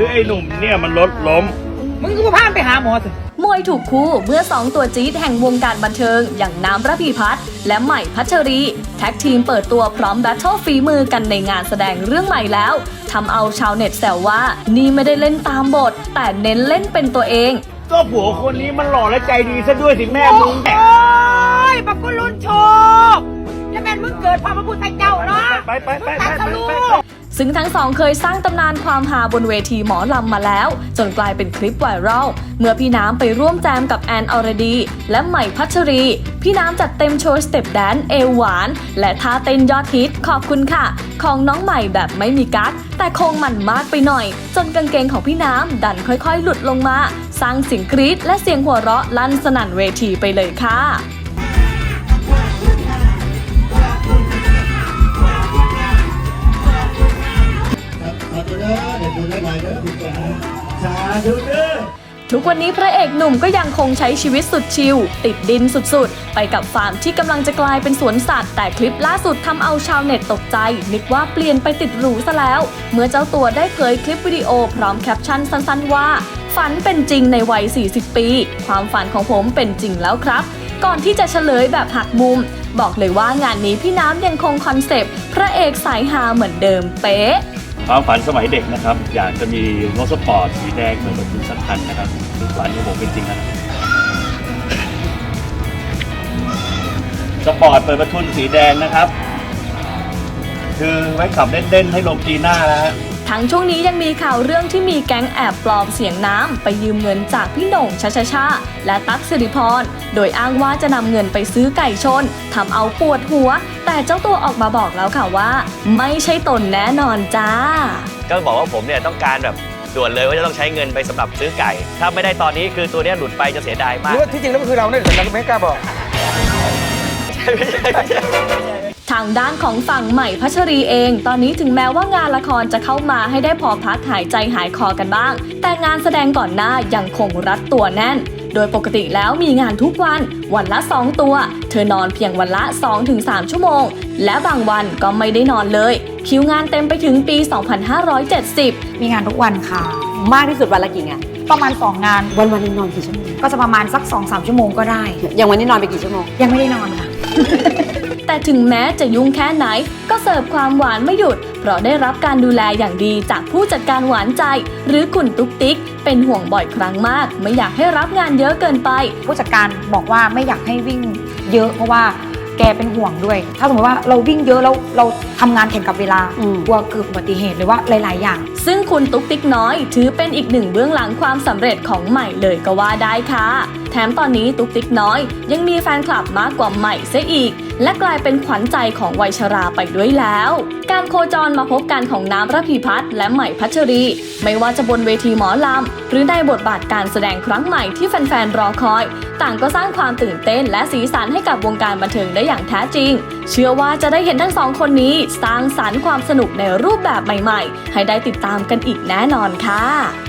คือไอ้หนุ่มเนี่ยมันรถล้ม มึงก็มาพาไปหาหมอสิมวยถูกคู่เมื่อ 2 ตัวจี๊ดแห่งวงการบันเทิง อย่างน้ำระพีพัฒน์และใหม่พัชรี แท็กทีมเปิดตัวพร้อมแบทเทิลฝีมือกันในงานแสดงเรื่องใหม่แล้วทำเอาชาวเน็ตแซวว่า นี่ไม่ได้เล่นตามบท แต่เน้นเล่นเป็นตัวเอง ก็ผัวคนนี้มันหล่อและใจดีซะด้วยสิแม่มึงโอ้ยบักกุลุนโชคจะแม่นมึงเกิดพระพุทธเจ้าเนาะไปไปไปไปตัดไปสลูไปก ซึ่งทั้งสองเคยสร้างตำนานความฮาบนเวทีหมอลำมาแล้ว จนกลายเป็นคลิปไวรัลเมื่อพี่น้ำไปร่วมแจมกับแอนอรดี และใหม่พัชรี พี่น้ำจัดเต็มโชว์สเต็ปแดนเอวหวาน และท่าเต้นยอดฮิตขอบคุณค่ะ ของน้องใหม่แบบไม่มีกั๊กแต่คงมันมากไปหน่อย จนกางเกงของพี่น้ำดันค่อยๆ หลุดลงมา สร้างเสียงกรี๊ดและเสียงหัวเราะลั่นสนั่นเวทีไปเลยค่ะ สาธุเด้อทุกวันนี้พระเอกหนุ่มก็ยังคงใช้ชีวิตสุดชิล ติดดินสุดๆ ไปกับฟาร์มที่กำลังจะกลายเป็นสวนสัตว์ แต่คลิปล่าสุดทำเอาชาวเน็ตตกใจ นึกว่าเปลี่ยนไปติดหรูซะแล้ว เมื่อเจ้าตัวได้เผยคลิปวิดีโอพร้อมแคปชั่นสั้นๆว่า ฝันเป็นจริงในวัย 40 ปี ความฝันของผมเป็นจริงแล้วครับ ก่อนที่จะเฉลยแบบหักมุม บอกเลยว่างานนี้พี่น้ำยังคงคอนเซปต์พระเอกสายฮาเหมือนเดิมเป๊ะ ความฝันสมัยเด็กนะครับ อยากจะมีรถสปอร์ตสีแดงเหมือนกับคุณสักคันนะครับฝันของผมเป็นจริงนะครับสปอร์ตเปิดประทุนสีแดงนะครับ คือไว้ขับเล่นๆให้ลงจีน่านะฮะ ทั้งช่วงนี้ยังมีข่าวเรื่องที่มีแก๊งแอบปลอมเสียงน้ำ ไปยืมเงินจากพี่โหน่งชาชาชาและตั๊กสิริพร โดยอ้างว่าจะนำเงินไปซื้อไก่ชนทำเอาปวดหัว แต่เจ้าตัวออกมาบอกแล้วค่ะว่า ไม่ใช่ตนแน่นอนจ้า ก็บอกว่าผมเนี่ยต้องการแบบด่วนเลยว่าจะต้องใช้เงินไปสำหรับซื้อไก่ ถ้าไม่ได้ตอนนี้คือตัวเนี้ยหลุดไปจะเสียดายหมากรือว่าที่จริงแล้วมันคือเราเนี่ยแต่เราไม่กล้าบอกทางด้านของฝั่งใหม่พัชรีเอง ตอนนี้ถึงแม้ว่างานละครจะเข้ามาให้ได้พอพักหายใจหายคอกันบ้าง แต่งานแสดงก่อนหน้ายังคงรัดตัวแน่น โดยปกติแล้วมีงานทุกวัน วันละ 2 ตัว เธอนอนเพียงวันละ 2-3 ชั่วโมง และบางวันก็ไม่ได้นอนเลย คิวงานเต็มไปถึงปี 2570 มีงานทุกวันค่ะ มากที่สุดวันละกี่งานประมาณ 2 งาน วันวันหนึงนอนกี่ชั่วโมง ก็จะประมาณสัก 2-3 ชั่วโมงก็ได้ อย่างวันนี้นอนไปกี่ชั่วโมง ยังไม่ได้นอนค่ะ แต่ถึงแม้จะยุ่งแค่ไหน ก็เสิร์ฟความหวานไม่หยุด เพราะได้รับการดูแลอย่างดีจากผู้จัดการหวานใจ หรือคุณตุ๊กติ๊ก เป็นห่วงบ่อยครั้งมาก ไม่อยากให้รับงานเยอะเกินไป ผู้จัดการบอกว่าไม่อยากให้วิ่งเยอะเพราะว่าแกเป็นห่วงด้วย ถ้าสมมติว่าเราวิ่งเยอะแล้วเราทำงานแข่งกับเวลาอืมกลัวเกิดอุบัติเหตุหรือว่าหลาย ๆ อย่าง ซึ่งคุณตุ๊กติ๊กน้อย ถือเป็นอีกหนึ่งเบื้องหลังความสำเร็จของใหม่เลยก็ว่าได้ค่ะ แถมตอนนี้ตุ๊กติ๊กน้อย ยังมีแฟนคลับมากกว่าใหม่เสียอีก และกลายเป็นขวัญใจของวัยชราไปด้วยแล้ว การโคจรมาพบกันของน้ำระพีพัฒน์และใหม่พัชรี ไม่ว่าจะบนเวทีหมอลำหรือในบทบาทการแสดงครั้งใหม่ที่แฟนๆรอคอย ต่างก็สร้างความตื่นเต้นและสีสันให้กับวงการบันเทิงได้อย่างแท้จริง เชื่อว่าจะได้เห็นทั้งสองคนนี้ สร้างสรรค์ความสนุกในรูปแบบใหม่ ๆ ให้ได้ติดตามกันอีกแน่นอนค่ะ